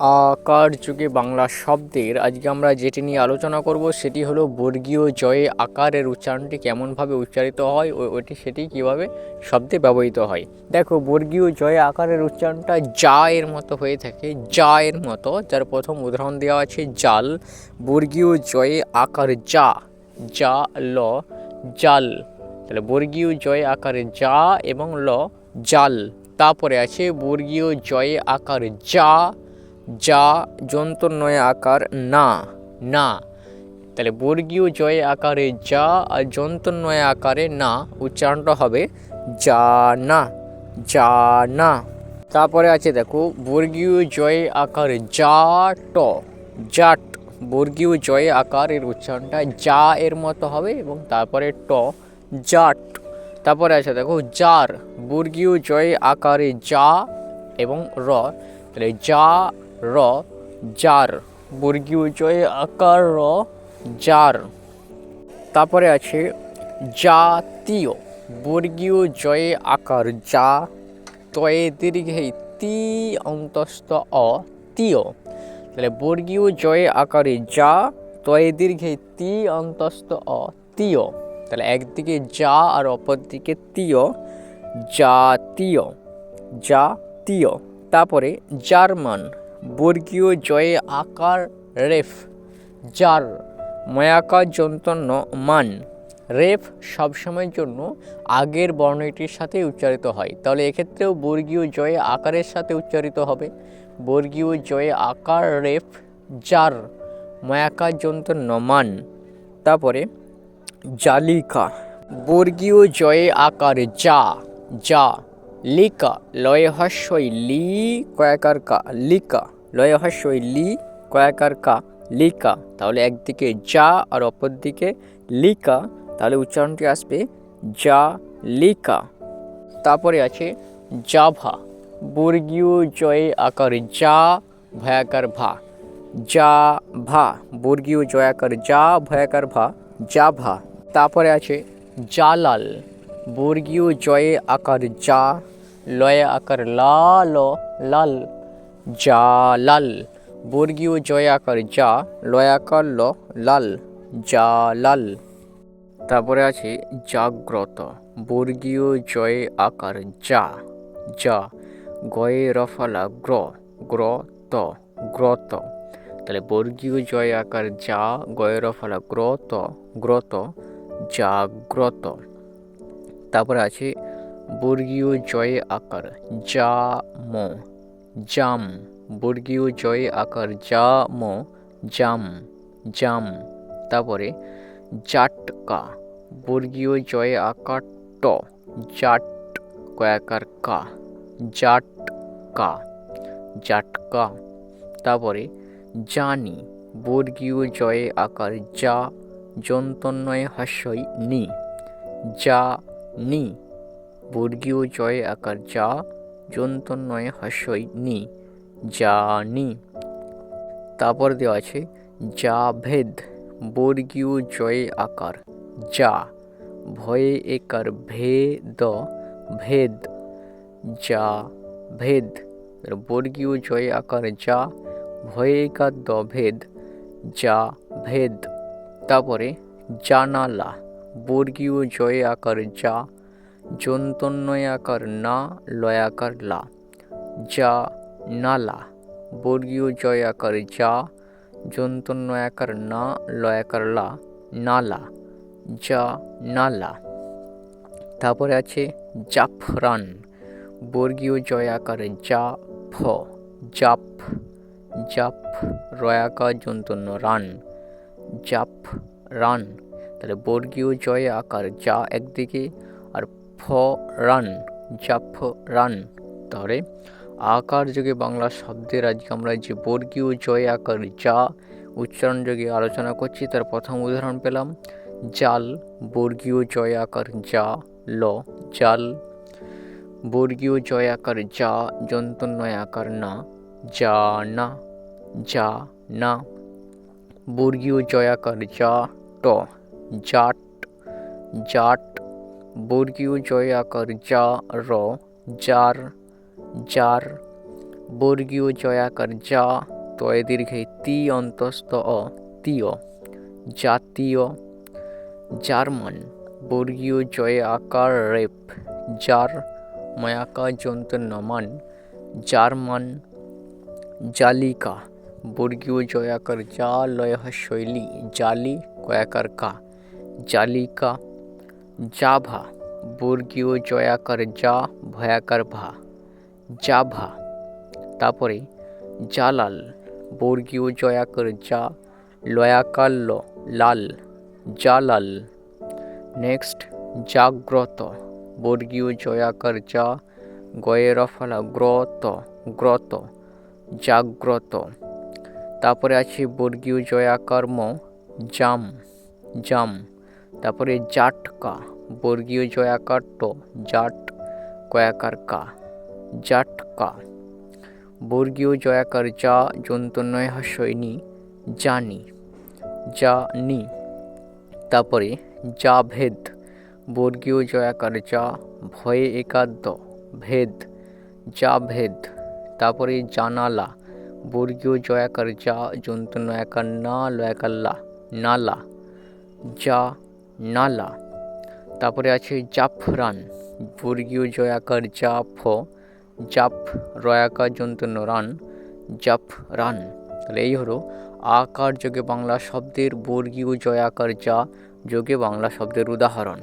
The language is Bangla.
আকার যুগে বাংলা শব্দের আজকে আমরা যেটি নিয়ে আলোচনা করব সেটি হলো বর্গীয় জয়ে আকারের উচ্চারণটি কেমনভাবে উচ্চারিত হয় ও ওটি সেটি কীভাবে শব্দে ব্যবহৃত হয়। দেখো, বর্গীয় জয়ে আকারের উচ্চারণটা যা এর মতো হয়ে থাকে, যা এর মতো, যার প্রথম উদাহরণ দেওয়া আছে জাল। বর্গীয় জয়ে আকার যা যা, ল, জাল। তাহলে বর্গীয় জয়ে আকারে যা এবং ল, জাল। তারপরে আছে বর্গীয় জয়ে আকার যা যা যন্তন্নয় আকার না না। তাহলে বর্গীয় জয়ে আকারে যা আর যন্তন্নয় আকারে না, উচ্চারণটা হবে যা না যা না। তারপরে আছে দেখো, বর্গীয় জয়ে আকারে যা ট জাট বর্গীয় জয়ে আকারের উচ্চারণটা যা এর মতো হবে এবং তারপরে ট জাট তারপরে আছে দেখো জার বর্গীয় জয়ে আকারে যা এবং র। তাহলে যা র জার বর্গীয় আকার র জার তারপরে আছে জাতীয়। বর্গীয় জয়ে আকার যা, তয়ে দীর্ঘে তি অন্তস্থ অ তিয় তাহলে বর্গীয় জয়ে আকারে যা, তয়ে দীর্ঘে তি অন্তস্থ অ তিয় তাহলে একদিকে যা আর অপর দিকে তিয়। জাতীয়। জাতীয়। তারপরে জার্মান। বর্গীয় জয়ে আকার রেফ, যার ময়াকার যন্তন্য মান। রেফ সবসময়ের জন্য আগের বর্ণটির সাথে উচ্চারিত হয়। তাহলে এক্ষেত্রেও বর্গীয় জয়ে আকারের সাথে উচ্চারিত হবে। বর্গীয় জয়ে আকার রেফ জার ময়াকার যন্তন্য মান। তারপরে জালিকা। বর্গীয় জয়ে আকার যা যা লিকা, লয় হস্যই লি কয়াকার কা, লিকা। লয় হস্যই লি, কয়াকার কা লিকা তাহলে একদিকে যা আর অপর দিকে লিকা তাহলে উচ্চারণটি আসবে যা লিকা তারপরে আছে জাভা। বর্গীয় জয়ে আকার যা, ভয়াকার ভা। যা, ভা। বর্গীয় জয়াকার যা, ভয়াকার ভা। জাভা তারপরে আছে জালাল। বর্গীয় জয়ে আকার যা, লয়ে আকার লা, ল, লাল। জালাল বর্গীয় জয়ে আকার যা লয় আকার ল, লাল। জালাল তারপরে আছে জাগ্রত। বর্গীয় জয়ে আকার যা যা গয়ে রফালা গ্র গ্র ত গ্রত। তাহলে বর্গীয় জয় আকার যা, গয়ে রফালা গ্রত গ্রত, জাগ্রত। তারপরে আছে বর্গীয় জয়ে আকার যা, ম। জাম, বর্গীয় জয়ে আকার যা ম, জাম জাম। তারপরে জাটকা, বর্গীয় জয়ে আকার ট, জাট কয়াকার কা, জাটকা জাটকা। তারপরে জানি, বর্গীয় জয়ে আকার যা যন্তন্নয় হাস্যই নি, যা নি, বর্গীয় জয়ে আকার যা যন্তন্নয় হাস্যই নি জানি তারপর দেওয়া আছে, যা ভেদ, বর্গীয় জয়ে আকার, যা, ভয়ে একার ভেদ ভেদ, যা, ভেদ, বর্গীয় জয়ে আকার, যা, ভয়ে একার দ ভেদ, যা, ভেদ। তারপরে জানালা, বর্গীয় জয়ে আকার, যা যন্তন্নয় আকার না লয়াকার লা। যা নালা বর্গীয় জয় আকার যা যন্তন্নয় আকার না লয়াকার লা। নালা যা নালা তারপরে আছে জাফরান। বর্গীয় জয় আকারে যা, ফ। জাফ। জাফ রয়াকার যন্তন্য রান জাফ রান তাহলে বর্গীয় জয়ে আকার যা একদিকে আর ফ রান জাফ রান তাহলে আকার যোগে বাংলা শব্দের আজকে আমরা যে বর্গীয় জয় আকার যা উচ্চারণ যোগে আলোচনা করছি, তার প্রথম উদাহরণ পেলাম। জাল, বর্গীয় জয় আকার যা, ল, জাল। বর্গীয় জয় আকার যা যন্তন্নয় আকার না, যা না যা না। বর্গীয় জয় আকার যা, ট, জাট জাট বর্গীয় জয় আকার যা র জার জার বর্গীয় জয়াকার যা তয় দীর্ঘে তি অন্তস্থ অ তিয় জাতীয় জার্মান বর্গীয় জয়ে আকার রেপ জার ময়াকা যন্ত্র নমান জার্মান জালিকা বর্গীয় জয়াকার যা লয় শৈলী জালি কয়াকার কা জালিকা জাভা বর্গীয় জয়াকার যা ভয়াকার ভা জাভা তারপরে জালাল বর্গীয় জয়াকার যা লয়াকার লাল জালাল নেক্সট জাগ্রত বর্গীয় জয়াকার যা গয়ের ফলা গ্রত গ্রত জাগ্রত তারপরে আছে বর্গীয় জয়াকার ম জাম জাম তারপরে জাটকা বর্গীয় জয়াকার ট, জাট কয়াকার কা জাটকা বর্গীয় জয়াকার যা যন্তনয় সৈনী, জানি জানি। তারপরে যা ভেদ, বর্গীয় জয়াকার যা ভয়ে একাদ্য ভেদ যা ভেদ। তারপরে জানালা, বর্গীয় জয়াকার যা যন্তনয়াকার না লয়াকাল্লা নালা যা নালা। তারপরে আছে জাফরান। বর্গীয় জয়াকার জাফ জাফ রয়াকার যন্তন্য রান জাফ রান তাহলে এই হলো আকার যোগে বাংলা শব্দের বর্গীয় জয়াকার যা যোগে বাংলা শব্দের উদাহরণ।